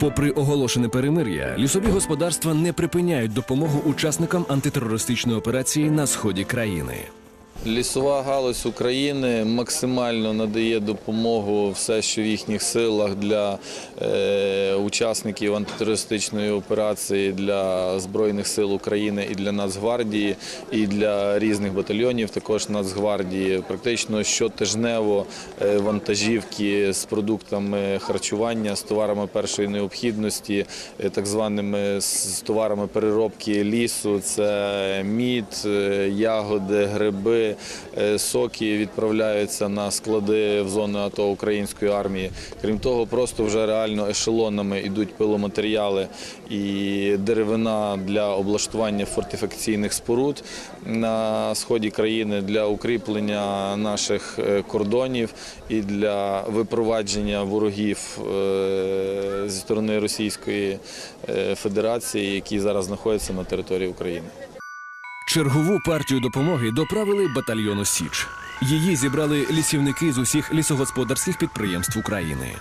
Попри оголошене перемир'я, лісові господарства не припиняють допомогу учасникам антитерористичної операції на сході країни. Лісова галузь України максимально надає допомогу все, що в їхніх силах для е, учасників антитерористичної операції, для Збройних сил України і для Нацгвардії, і для різних батальйонів, також Нацгвардії. Практично щотижнево е, вантажівки з продуктами харчування, з товарами першої необхідності, е, так званими з товарами переробки лісу. Це мід, ягоди, гриби, е, соки відправляються на склади в зону АТО української армії. Крім того, просто вже реально ешелонами йдуть пиломатеріали і деревина для облаштування фортифікаційних споруд на сході країни для укріплення наших е, кордонів і для випровадження ворогів е, зі сторони Російської Федерації, які зараз знаходяться на території України. Чергову партію допомоги доправили батальйону Січ. Її зібрали лісівники з усіх лісогосподарських підприємств України.